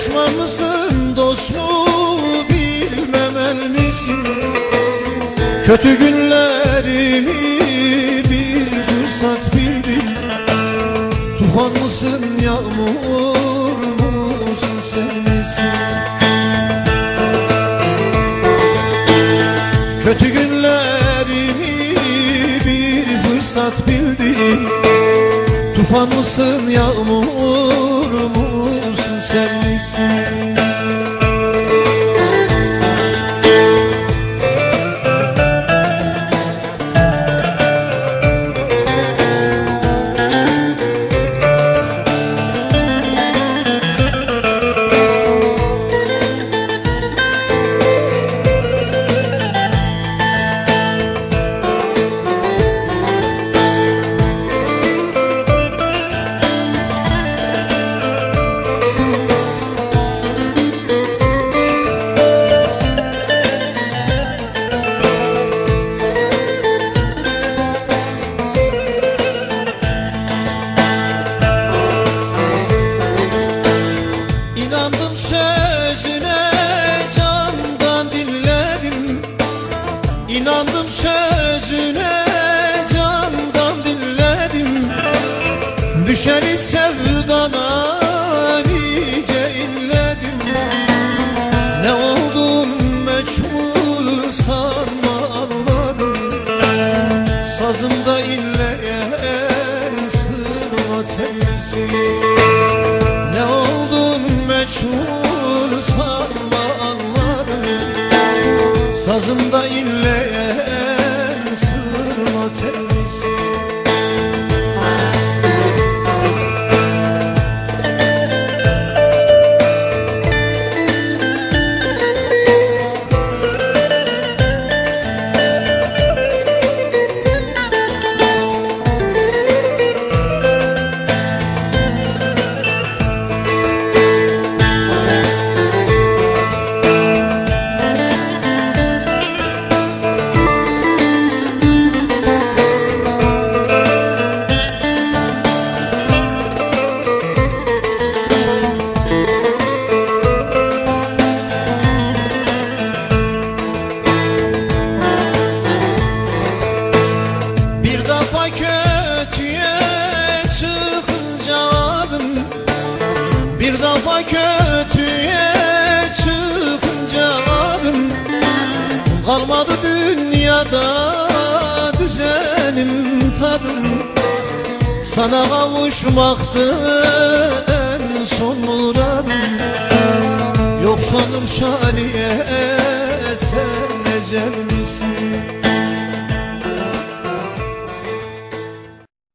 Düşman mısın dost mu bilmemel misin? Kötü günlerimi bir fırsat bildin. Tufan mısın yağmur musun sen misin? Kötü günlerimi bir fırsat bildin. Tufan mısın yağmur sen misin Düşeni sevdana nice inledim. Ne oldun meçhul sanma anladım. Sazımda inleyen sırma tellisin ne oldun meçhul sanma anladım. Sazımda inleyen defa kötüye çıkınca adım Bir defa kötüye çıkınca adım Kalmadı dünyada düzenim tadım. Sana kavuşmaktı en son muradım. Yok şanım şaniye sen ecel misin